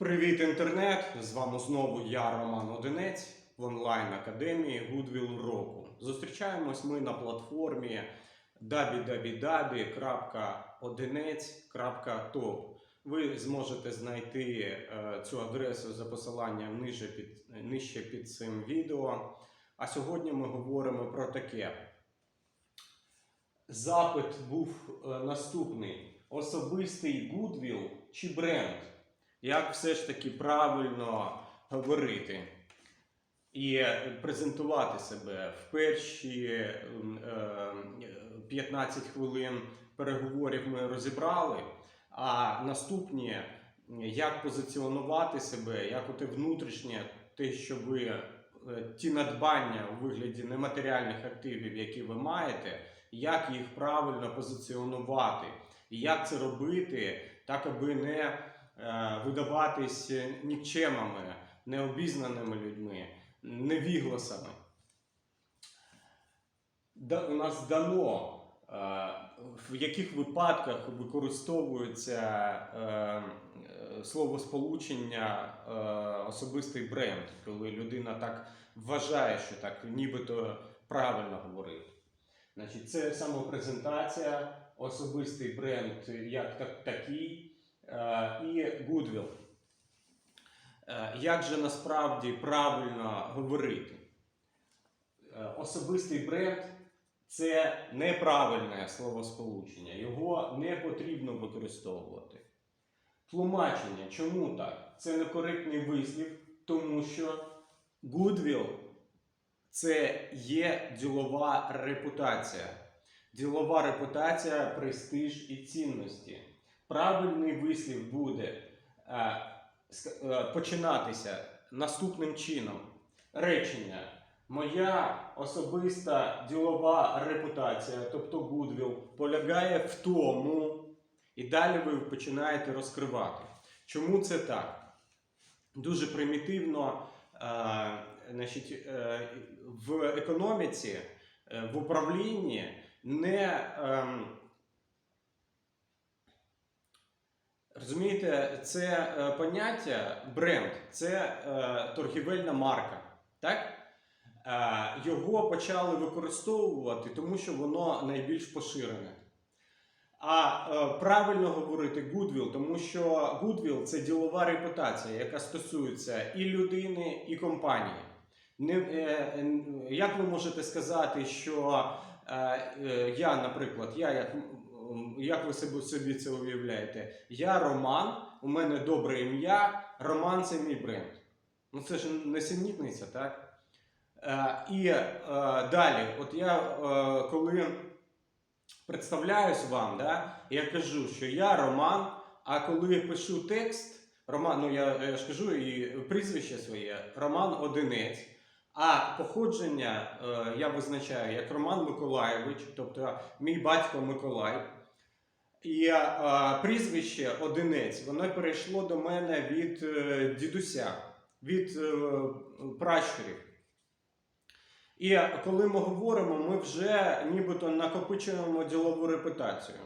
Привіт, інтернет! З вами знову я, Роман Одинець в онлайн академії Goodwill року. Зустрічаємось ми на платформі www.одинець.top. Ви зможете знайти е, цю адресу за посиланням нижче під, нижче під цим відео. А сьогодні ми говоримо про таке. Запит був е, наступний: особистий Goodwill чи бренд? Як все ж таки правильно говорити і презентувати себе в перші е, 15 хвилин переговорів ми розібрали, а наступні як позиціонувати себе, як оте внутрішнє, те, що ви е, ті надбання у вигляді нематеріальних активів, які ви маєте, як їх правильно позиціонувати, і як це робити, так аби не е, видаватись нікчемами, необізнаними людьми, невігласами. У нас дано, е, в яких випадках використовується е, е, словосполучення е, особистий бренд, коли людина так вважає, що так нібито правильно говорить. Значить, це самопрезентація, особистий бренд як так, такий е, і Goodwill. Е, Як же насправді правильно говорити? Е, Особистий бренд це неправильне словосполучення, його не потрібно використовувати. Тлумачення, чому так? Це некоректний вислів, тому що Goodwill це є ділова репутація. Ділова репутація, престиж і цінності. Правильний вислів буде е, е, починатися наступним чином. Речення. Моя особиста ділова репутація, тобто Goodwill, полягає в тому, і далі ви починаєте розкривати. Чому це так? Дуже примітивно, е, значить, в економіці, в управлінні не. Розумієте, це е, поняття бренд, це е, торгівельна марка. Так? Е, його почали використовувати, тому що воно найбільш поширене. А е, правильно говорити Goodwill, тому що Goodwill – це ділова репутація, яка стосується і людини, і компанії. Не, е, як ви можете сказати, що е, е, я, наприклад, я як, як ви собі, це уявляєте? Я Роман, у мене добре ім'я, Роман це мій бренд. Ну це ж несенітниця, так? Е, і е, далі, от я е, коли представляюсь вам, да, я кажу, що я Роман, а коли пишу текст, Роман, ну я, я ж кажу і прізвище своє, Роман Одинець. А походження я визначаю як Роман Миколаєвич, тобто мій батько Миколай. І е, прізвище Одинець, воно перейшло до мене від е, дідуся, від е, пращурів. І коли ми говоримо, ми вже нібито накопичуємо ділову репутацію.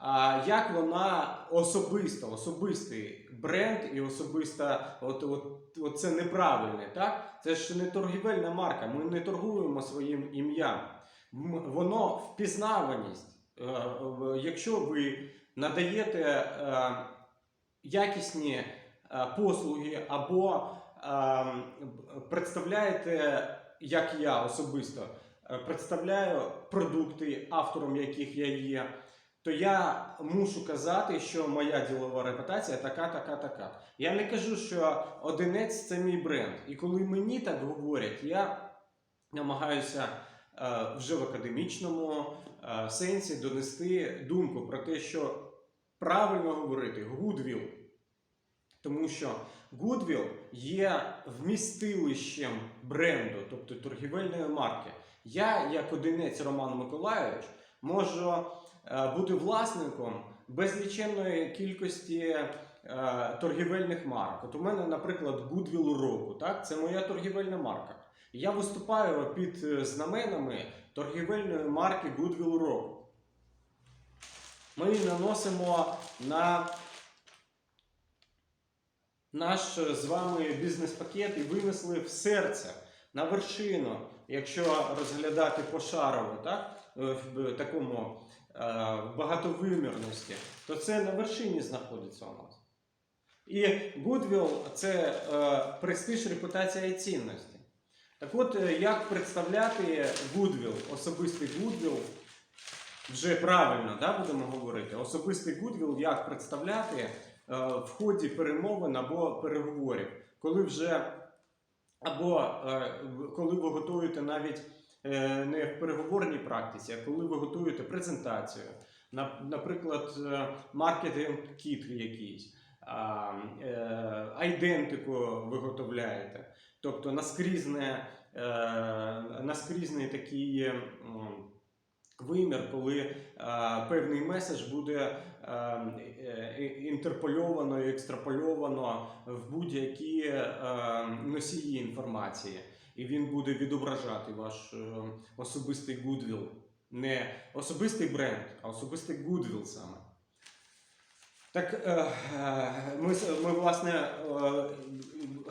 А як вона особиста, особистий бренд і особиста, от, от, от це неправильне, так? Це ж не торгівельна марка, ми не торгуємо своїм ім'ям. Воно впізнаваність. Е, Якщо ви надаєте е, якісні е, послуги або представляєте як я особисто представляю продукти, автором яких я є, то я мушу казати, що моя ділова репутація така, така, така. Я не кажу, що одинець це мій бренд. І коли мені так говорять, я намагаюся вже в академічному е, сенсі донести думку про те, що правильно говорити Goodwill. Тому що Goodwill є вмістилищем бренду, тобто торгівельної марки. Я, як одинець Роман Миколайович, можу е, бути власником безліченної кількості е, торгівельних марок. От у мене, наприклад, Goodwill року. Так? Це моя торгівельна марка. Я виступаю під е, знаменами торгівельної марки Goodwill року. Ми наносимо на наш е, з вами бізнес-пакет і винесли в серце, на вершину, якщо розглядати пошарово, так? е, в такому в багатовимірності, то це на вершині знаходиться у нас. І Goodwill – це престиж, репутація і цінності. Так от, е, як представляти Goodwill, особистий Goodwill, вже правильно да, будемо говорити, особистий Goodwill, як представляти е, в ході перемовин або переговорів, коли вже або е, коли ви готуєте навіть не в переговорній практиці, а коли ви готуєте презентацію, на- наприклад, маркетинг кіт якийсь, айдентику виготовляєте, тобто наскрізне, е, наскрізний такий м, вимір, коли е, певний меседж буде е, е, інтерпольовано і екстрапольовано в будь-які е, носії інформації, і він буде відображати ваш особистий гудвіл. Не особистий бренд, а особистий гудвіл саме. Так, е, е, ми, ми власне е,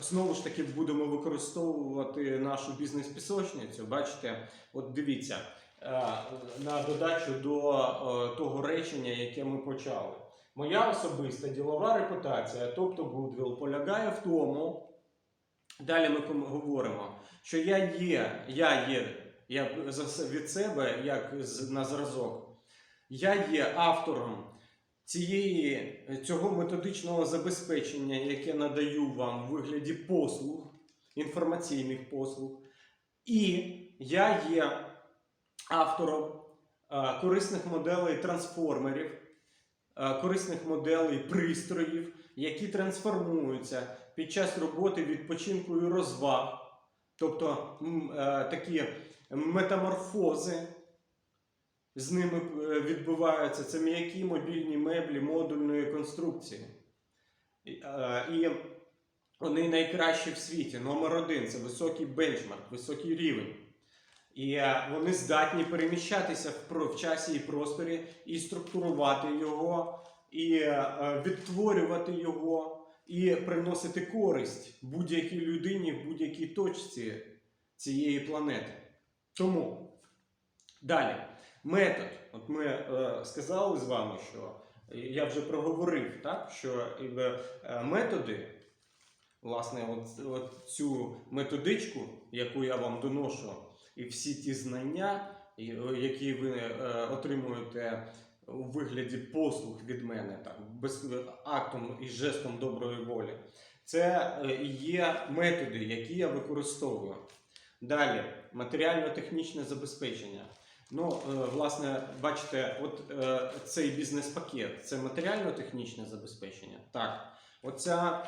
знову ж таки будемо використовувати нашу бізнес-пісочницю. Бачите, от дивіться, на додачу до того речення, яке ми почали. Моя особиста ділова репутація, тобто Goodwill, полягає в тому, далі ми говоримо, що я є, я є, я від себе, як на зразок, я є автором цієї, цього методичного забезпечення, яке надаю вам в вигляді послуг, інформаційних послуг, і я є автором е, корисних моделей трансформерів, е, корисних моделей пристроїв, які трансформуються під час роботи відпочинку і розваг, тобто е, такі метаморфози з ними е, відбуваються. Це м'які мобільні меблі модульної конструкції. І, е, вони найкращі в світі. Номер один це високий бенчмарк, високий рівень. І е, вони здатні переміщатися в, часі і просторі і структурувати його, і відтворювати його, і приносити користь будь-якій людині в будь-якій точці цієї планети. Тому далі. Метод. От ми е, сказали з вами, що я вже проговорив, так, що е, методи, власне, от, от цю методичку, яку я вам доношу, і всі ті знання, які ви е, отримуєте у вигляді послуг від мене, так, без актом і жестом доброї волі, це е, є методи, які я використовую. Далі, матеріально-технічне забезпечення. Ну, е, власне, бачите, от е, цей бізнес-пакет це матеріально-технічне забезпечення. Так, оця,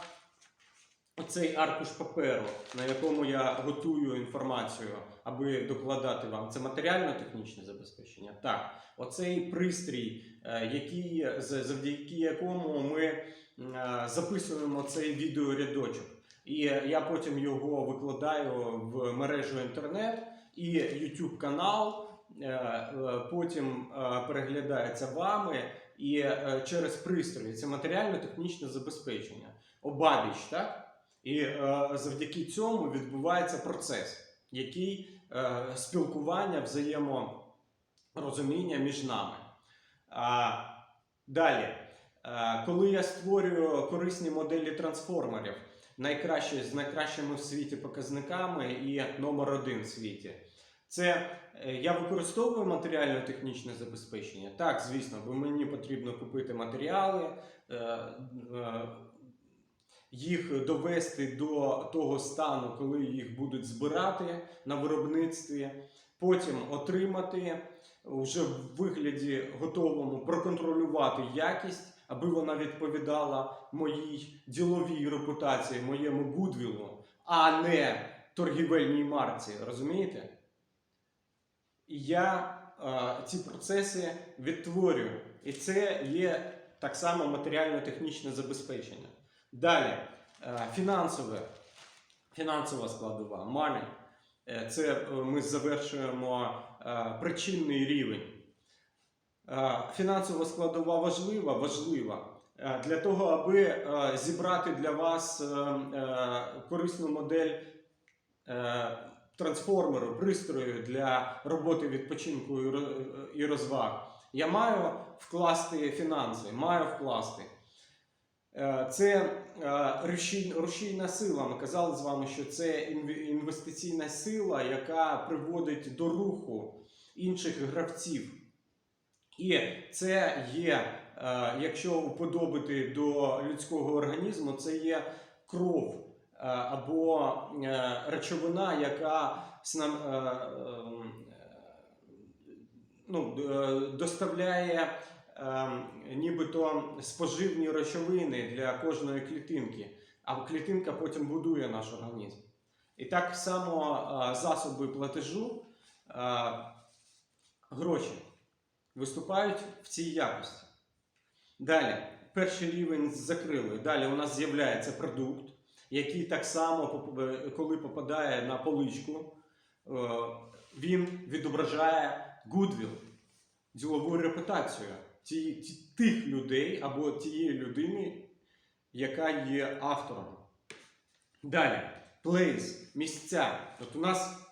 оцей аркуш паперу, на якому я готую інформацію, аби докладати вам, це матеріально-технічне забезпечення. Так, оцей пристрій, е, який, завдяки якому ми записуємо цей відеорядочок. І я потім його викладаю в мережу інтернет і YouTube канал. Е, е, потім е, переглядається вами і через пристрої. Це матеріально-технічне забезпечення. Обабіч, так? І завдяки цьому відбувається процес, який спілкування, взаєморозуміння між нами. Далі, коли я створюю корисні моделі трансформерів, найкращі з найкращими в світі показниками і номер один в світі. Це е, я використовую матеріально-технічне забезпечення. Так, звісно, бо мені потрібно купити матеріали, е, е, їх довести до того стану, коли їх будуть збирати на виробництві, потім отримати вже в вигляді готовому, проконтролювати якість, аби вона відповідала моїй діловій репутації, моєму гудвілу, а не торгівельній марці. Розумієте? І я е, ці процеси відтворюю. І це є так само матеріально-технічне забезпечення. Далі, е, фінансове, фінансова складова, money. Е, Це е, ми завершуємо е, причинний рівень. Е, Фінансова складова важлива, важлива. е, для того, аби зібрати для вас е, е, корисну модель трансформеру, пристрою для роботи відпочинку і розваг, я маю вкласти фінанси, маю вкласти. Е, Це е, рушійна сила. Ми казали з вами, що це інвестиційна сила, яка приводить до руху інших гравців. І це є, е, якщо уподобити до людського організму, це є кров або е, речовина, яка е, е, ну, е, доставляє е, нібито споживні речовини для кожної клітинки, а клітинка потім будує наш організм. І так само е, засоби платежу, е, гроші виступають в цій якості. Далі, перший рівень закрили. Далі у нас з'являється продукт, який так само, коли попадає на поличку, е, він відображає goodwill, ділову репутацію тих людей або тієї людини, яка є автором. Далі, place, місця. От у нас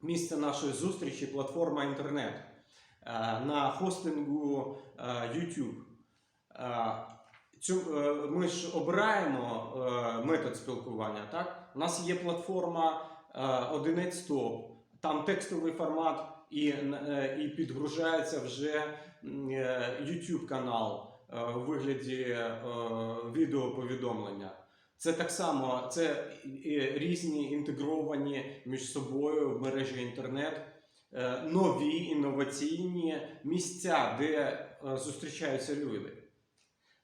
місце нашої зустрічі, платформа інтернет е, на хостингу е, YouTube. Е, ми ж обираємо е, метод спілкування. Так? У нас є платформа е, Одинець Стоп, там текстовий формат і, і підгружається вже YouTube канал у вигляді відеоповідомлення. Це так само це різні інтегровані між собою в мережі інтернет, нові інноваційні місця, де зустрічаються люди.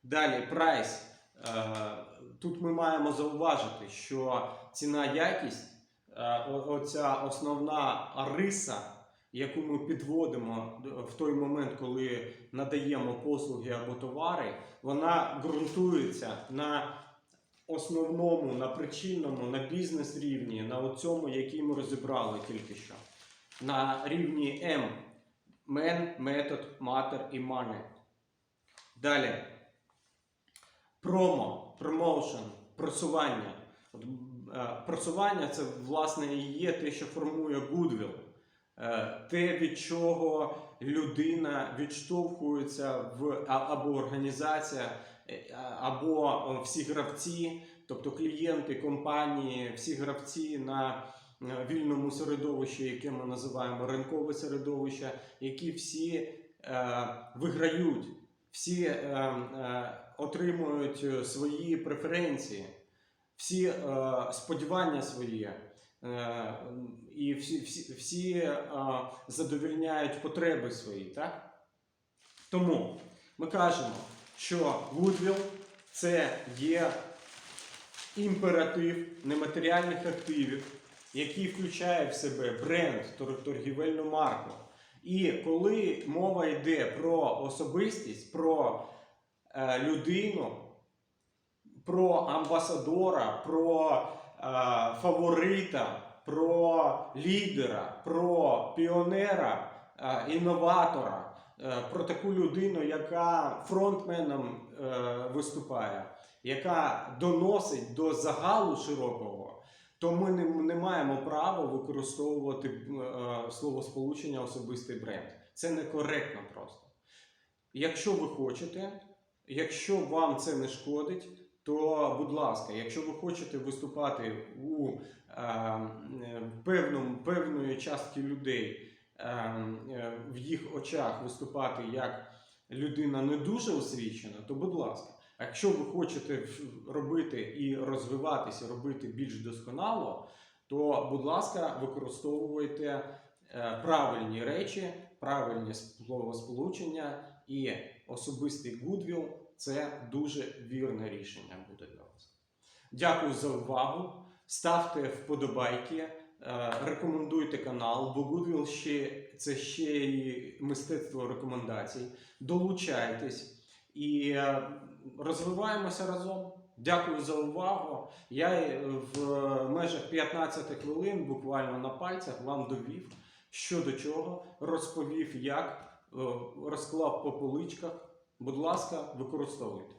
Далі прайс. Е, Тут ми маємо зауважити, що ціна якість, е, оця основна риса, яку ми підводимо в той момент, коли надаємо послуги або товари, вона ґрунтується на основному, на причинному, на бізнес рівні, на цьому, який ми розібрали тільки що. На рівні М. Man, Method, Matter і Money. Далі. Промо, промоушен, просування. От, е, просування це власне і є те, що формує goodwill. Е, те, від чого людина відштовхується в або організація, е, або всі гравці, тобто клієнти компанії, всі гравці на вільному середовищі, яке ми називаємо ринкове середовище, які всі е, виграють, всі е, е, отримують е, свої преференції, всі е, сподівання свої. Е, і всі, всі, всі е, задовільняють потреби свої, так? Тому ми кажемо, що Goodwill це є імператив нематеріальних активів, який включає в себе бренд, торгівельну марку. І коли мова йде про особистість, про е, людину, про амбасадора, про е, фаворита, про лідера, про піонера, е, інноватора, е, про таку людину, яка фронтменом е, виступає, яка доносить до загалу широкого, то ми не, не маємо права використовувати е, словосполучення особистий бренд. Це некоректно просто. Якщо ви хочете, якщо вам це не шкодить, то будь ласка, якщо ви хочете виступати у е, певному, певної частки людей е, е, в їх очах виступати як людина не дуже освічена, то будь ласка. Якщо ви хочете робити і розвиватися, робити більш досконало, то будь ласка, використовуйте е, правильні речі, правильні словосполучення і особистий гудвіл це дуже вірне рішення буде для вас. Дякую за увагу. Ставте вподобайки, е, рекомендуйте канал, бо Goodwill ще це ще і мистецтво рекомендацій. Долучайтесь і е, розвиваємося разом. Дякую за увагу. Я е, в межах 15 хвилин, буквально на пальцях, вам довів, що до чого, розповів, як, е, розклав по поличках. Будь ласка, використовуйте.